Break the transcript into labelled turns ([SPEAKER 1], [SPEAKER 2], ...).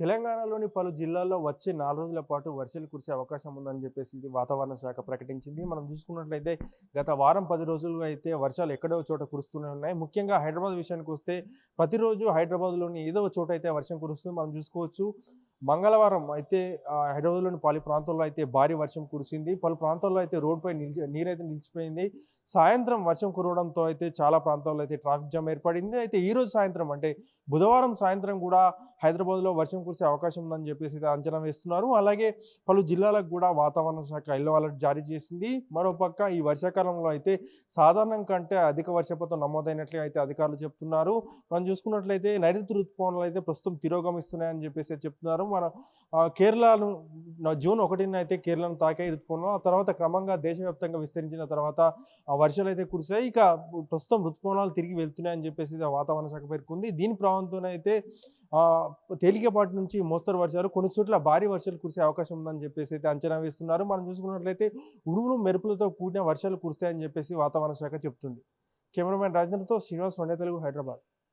[SPEAKER 1] తెలంగాణలోని పలు జిల్లాల్లో వచ్చే నాలుగు రోజుల పాటు వర్షాలు కురిసే అవకాశం ఉందని చెప్పేసి ఇది వాతావరణ శాఖ ప్రకటించింది. మనం చూసుకున్నట్లయితే గత వారం పది రోజులుగా అయితే వర్షాలు ఎక్కడో చోట కురుస్తూనే ఉన్నాయి. ముఖ్యంగా హైదరాబాద్ విషయానికి వస్తే ప్రతిరోజు హైదరాబాద్లోని ఏదో ఒక చోట అయితే వర్షం కురుస్తుంది. మనం చూసుకోవచ్చు. మంగళవారం అయితే హైదరాబాద్లోని పలు ప్రాంతాల్లో అయితే భారీ వర్షం కురిసింది. పలు ప్రాంతాల్లో అయితే రోడ్డుపై నిలిచి నీరైతే నిలిచిపోయింది. సాయంత్రం వర్షం కురవడంతో అయితే చాలా ప్రాంతాల్లో అయితే ట్రాఫిక్ జామ్ ఏర్పడింది. అయితే ఈ రోజు సాయంత్రం అంటే బుధవారం సాయంత్రం కూడా హైదరాబాద్లో వర్షం కురిసే అవకాశం ఉందని చెప్పేసి అంచనా వేస్తున్నారు. అలాగే పలు జిల్లాలకు కూడా వాతావరణ శాఖ ఎల్లో అలర్ట్ జారీ చేసింది. మరోపక్క ఈ వర్షాకాలంలో అయితే సాధారణం కంటే అధిక వర్షపాతం నమోదైనట్లు అయితే అధికారులు చెప్తున్నారు. మనం చూసుకున్నట్లయితే నైరుతి ఋతుపవనాలు అయితే ప్రస్తుతం తిరోగమిస్తున్నాయని చెప్పేసి చెప్తున్నారు. మన కేరళను జూన్ ఒకటిన అయితే కేరళను తాకే ఋతుపవనం ఆ తర్వాత క్రమంగా దేశవ్యాప్తంగా విస్తరించిన తర్వాత ఆ వర్షాలు అయితే కురిశాయి. ఇక ప్రస్తుతం ఋతుపవనాలు తిరిగి వెళ్తున్నాయని చెప్పేసి వాతావరణ శాఖ పేర్కొంది. దీని ప్రభావంతోనే అయితే తేలికపాటి నుంచి మోస్తరు వర్షాలు కొన్ని చోట్ల భారీ వర్షాలు కురిసే అవకాశం ఉందని చెప్పేసి అయితే అంచనా వేస్తున్నారు. మనం చూసుకున్నట్లయితే ఉరుములు మెరుపులతో కూడిన వర్షాలు కురుస్తాయని చెప్పేసి వాతావరణ శాఖ చెప్తుంది. కెమెరామ్యాన్ రాజేంద్రతో శ్రీనివాస్ వండే తెలుగు హైదరాబాద్.